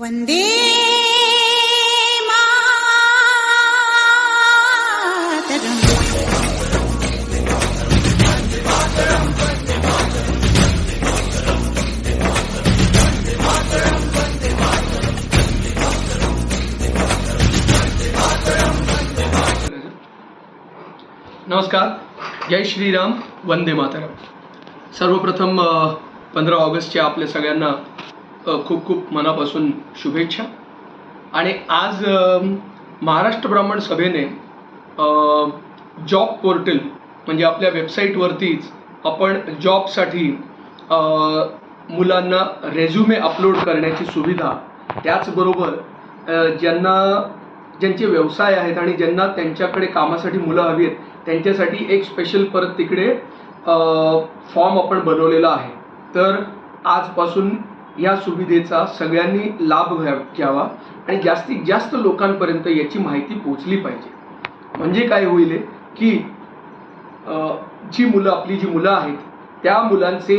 नमस्कार। जय श्रीराम वंदे मातरम। सर्वप्रथम पंधरा ऑगस्टच्या आपल्या सगळ्यांना खूप खूप मनापासून शुभेच्छा. आणि आज महाराष्ट्र ब्राह्मण सभेने जॉब पोर्टल म्हणजे आपल्या वेबसाईटवरतीच आपण जॉबसाठी मुलांना रेझ्युमे अपलोड करण्याची सुविधा त्याचबरोबर ज्यांना ज्यांचे व्यवसाय आहेत आणि ज्यांना त्यांच्याकडे कामासाठी मुलं हवी आहेत त्यांच्यासाठी एक स्पेशल परत तिकडे फॉर्म आपण बनवलेला आहे. तर आजपासून या सुविधेचा सगळ्यांनी लाभ घ्या घ्यावा आणि जास्तीत जास्त लोकांपर्यंत याची माहिती पोचली पाहिजे. म्हणजे काय होईल की जी मुलं आपली जी मुलं आहेत त्या मुलांचे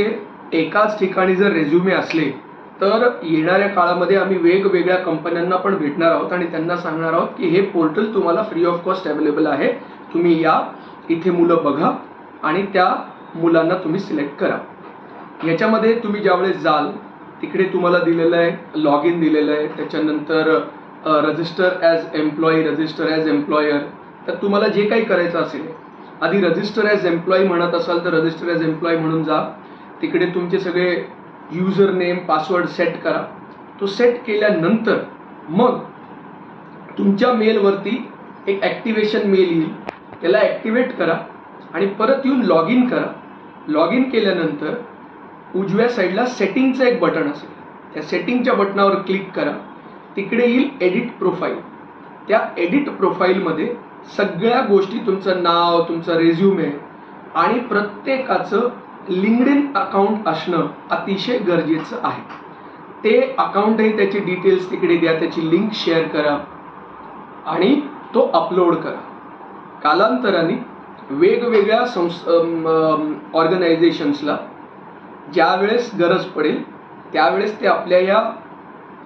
एकाच ठिकाणी जर रेझ्युमे असले तर येणाऱ्या काळामध्ये आम्ही वेगवेगळ्या कंपन्यांना पण भेटणार आहोत आणि त्यांना सांगणार आहोत की हे पोर्टल तुम्हाला फ्री ऑफ कॉस्ट अवेलेबल आहे. तुम्ही या इथे मुलं बघा आणि त्या मुलांना तुम्ही सिलेक्ट करा. याच्यामध्ये तुम्ही ज्यावेळेस जाल तिकडे तुम्हाला दिलेलं आहे लॉग इन दिलेलं आहे. त्याच्यानंतर register as employee register as employer तर तुम्हाला जे काही करायचं असेल आधी रजिस्टर ॲज एम्प्लॉई म्हणत असाल तर रजिस्टर ॲज एम्प्लॉई म्हणून जा. तिकडे तुमचे सगळे युजर नेम पासवर्ड सेट करा. तो सेट केल्यानंतर मग तुमच्या मेलवरती एक ॲक्टिवेशन मेल येईल. त्याला ॲक्टिवेट करा आणि परत येऊन लॉग इन करा. लॉग इन केल्यानंतर उजव्या साईडला सेटिंगचं एक बटन असेल. त्या सेटिंगच्या बटनावर क्लिक करा. तिकडे येईल एडिट प्रोफाईल. त्या एडिट प्रोफाईलमध्ये सगळ्या गोष्टी तुमचं नाव तुमचं रेझ्युमे आणि प्रत्येकाचं लिंक्डइन अकाउंट असणं अतिशय गरजेचं आहे. ते अकाउंटही त्याचे डिटेल्स तिकडे द्या त्याची लिंक शेअर करा आणि तो अपलोड करा. कालांतराने वेगवेगळ्या संस ऑर्गनायझेशन्सला ज्यावेळेस गरज पडेल त्यावेळेस ते आपल्या या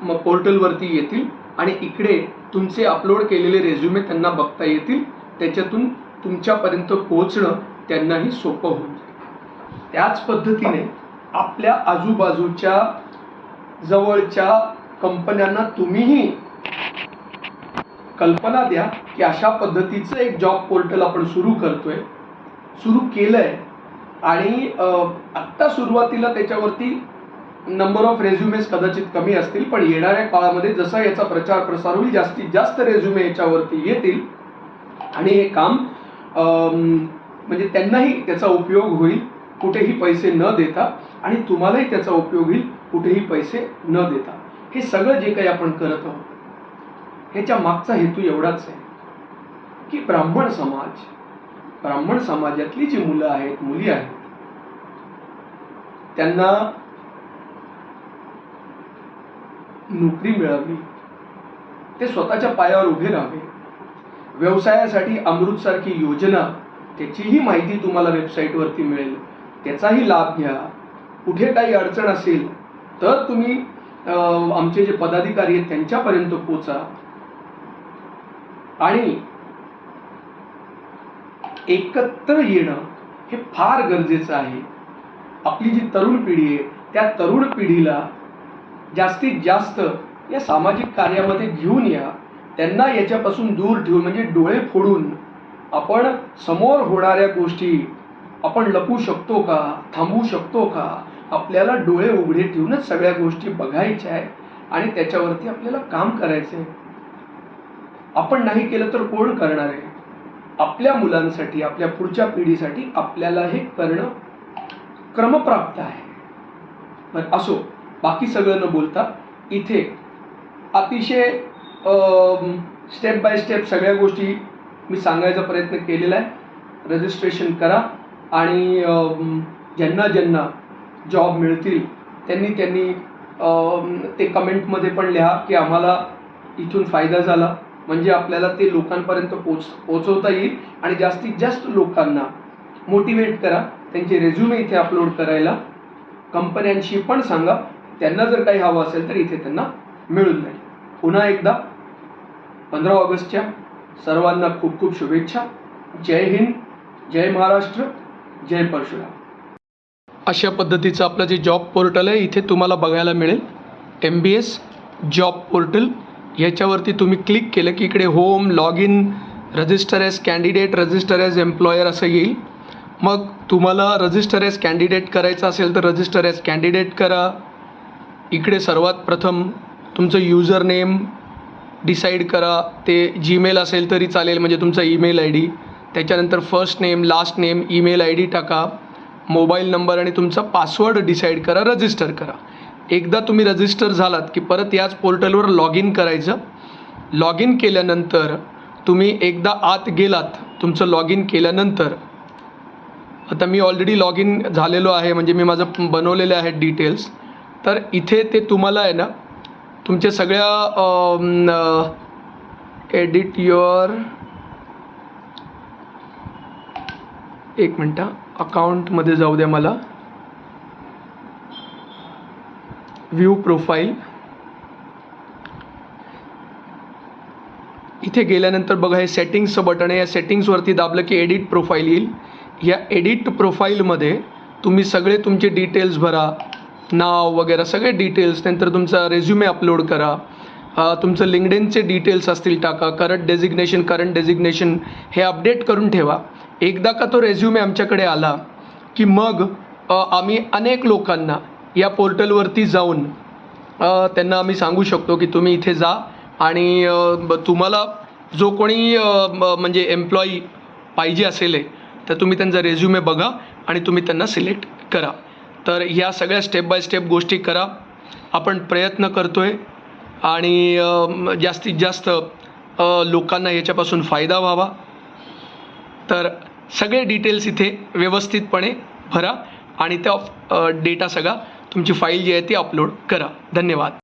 म पोर्टलवरती येतील आणि इकडे तुमचे अपलोड केलेले रेझ्युमे त्यांना बघता येतील. त्याच्यातून तुमच्यापर्यंत पोहोचणं त्यांनाही सोपं होऊन जाईल. त्याच पद्धतीने आपल्या आजूबाजूच्या जवळच्या कंपन्यांना तुम्हीही कल्पना द्या की अशा पद्धतीचं एक जॉब पोर्टल आपण सुरू करतोय. सुरू केलंय. आणि आत्ता सुरुवातीला त्याच्यावरती नंबर ऑफ रेझ्युमेस कदाचित कमी असतील पण येणाऱ्या काळामध्ये जसा याचा प्रचार प्रसार होईल जास्तीत जास्त रेझ्युमे याच्यावरती येतील. आणि हे काम म्हणजे त्यांनाही त्याचा उपयोग होईल कुठेही पैसे न देता. आणि तुम्हालाही त्याचा उपयोग होईल कुठेही पैसे न देता. हे सगळं जे काही आपण करत आहोत ह्याच्या मागचा हेतू एवढाच आहे की ब्राह्मण समाज ब्राह्मण समाजातली जी मुलं आहेत मुली आहेत त्यांना नोकरी मिळावी ते स्वतःच्या पायावर उभे राहावे. व्यवसायासाठी अमृतसारखी योजना त्याचीही माहिती तुम्हाला वेबसाईटवरती मिळेल. त्याचाही लाभ घ्या. कुठे काही अडचण असेल तर तुम्ही आमचे जे पदाधिकारी आहेत त्यांच्यापर्यंत पोचा. आणि एकत्र येणं हे फार गरजेचं आहे. आपली जी तरुण पिढी आहे त्या तरुण पिढीला जास्तीत जास्त या सामाजिक कार्यामध्ये घेऊन या. त्यांना याच्यापासून दूर ठेवून म्हणजे डोळे फोडून आपण समोर होणाऱ्या गोष्टी आपण लपू शकतो का थांबवू शकतो का आपल्याला डोळे उघडे ठेवूनच सगळ्या गोष्टी बघायच्या आहे आणि त्याच्यावरती आपल्याला काम करायचं आहे आपण नाही केलं तर कोण करणार आहे? आपल्या मुलांसाठी आपल्या पुढच्या पिढीसाठी आपल्याला हे करणं क्रमप्राप्त आहे. असो बाकी सगळं न बोलता इथे अतिशय स्टेप बाय स्टेप सगळ्या गोष्टी मी सांगायचा प्रयत्न केलेला आहे. रजिस्ट्रेशन करा आणि ज्यांना ज्यांना जॉब मिळतील त्यांनी त्यांनी ते कमेंटमध्ये पण लिहा की आम्हाला इथून फायदा झाला. म्हणजे आपल्याला ते लोकांपर्यंत पोच पोचवता येईल आणि जास्तीत जास्त लोकांना मोटिवेट करा. त्यांचे रेझ्युमे इथे अपलोड करायला. कंपन्यांशी पण सांगा. त्यांना जर काही हवं असेल तर इथे त्यांना मिळून जाईल. पुन्हा एकदा पंधरा ऑगस्टच्या सर्वांना खूप खूप शुभेच्छा. जय हिंद जय महाराष्ट्र जय परशुराम. अशा पद्धतीचं आपलं जे जॉब पोर्टल आहे इथे तुम्हाला बघायला मिळेल. M B S job portal याच्यावरती तुम्ही क्लिक केलं की इकडे home log in register as candidate register as employer असं येईल. मग तुम्हाला रजिस्टर एज कॅन्डिडेट करायचं असेल तर रजिस्टर एज कॅन्डिडेट करा. इकडे सर्वात प्रथम तुमचं युजर नेम डिसाईड करा. ते जीमेल असेल तरी चालेल म्हणजे तुमचा ईमेल आय डी त्याच्यानंतर first name last name email I D टाका. मोबाईल नंबर आणि तुमचा पासवर्ड डिसाईड करा रजिस्टर करा. एकदा तुम्ही रजिस्टर झालात की परत याच पोर्टलवर लॉग इन करायचं. लॉग इन केल्यानंतर तुम्ही एकदा आत गेलात तुमचं लॉग इन केल्यानंतर. आता मी ऑलरेडी लॉग इन झालेलो आहे म्हणजे मी माझं बनवलेले आहेत डिटेल्स तर इथे ते तुम्हाला आहे ना तुमच्या सगळ्या एडिट युअर एक मिनटं अकाउंटमध्ये जाऊ द्या मला. व्ह्यू प्रोफाईल इथे गेल्यानंतर बघा हे सेटिंग्सचं बटन आहे. या सेटिंग्सवरती दाबलं की एडिट प्रोफाईल येईल. या एडिट प्रोफाईलमध्ये तुम्ही सगळे तुमचे डिटेल्स भरा. नाव वगैरे सगळे डिटेल्स नंतर तुमचा रेझ्युमे अपलोड करा. तुमचं लिंगडेनचे डिटेल्स असतील टाका. करंट डेझिग्नेशन करंट डेझिग्नेशन हे अपडेट करून ठेवा. एकदा का तो रेझ्युमे आमच्याकडे आला की मग आम्ही अनेक लोकांना या पोर्टलवरती जाऊन त्यांना आम्ही सांगू शकतो की तुम्ही इथे जा आणि ब- तुम्हाला जो कोणी म्हणजे एम्प्लॉई पाहिजे असेल तर तुम्ही त्यांचा रेझ्युमे बघा आणि तुम्ही त्यांना सिलेक्ट करा. तर ह्या सगळ्या स्टेप बाय स्टेप गोष्टी करा. आपण प्रयत्न करतो आहे आणि जास्तीत जास्त लोकांना याच्यापासून फायदा व्हावा. तर सगळे डिटेल्स इथे व्यवस्थितपणे भरा आणि त्या डेटा सगळा तुमची फाईल जी आहे ती अपलोड करा. धन्यवाद.